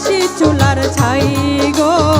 다시 졸라를 차이고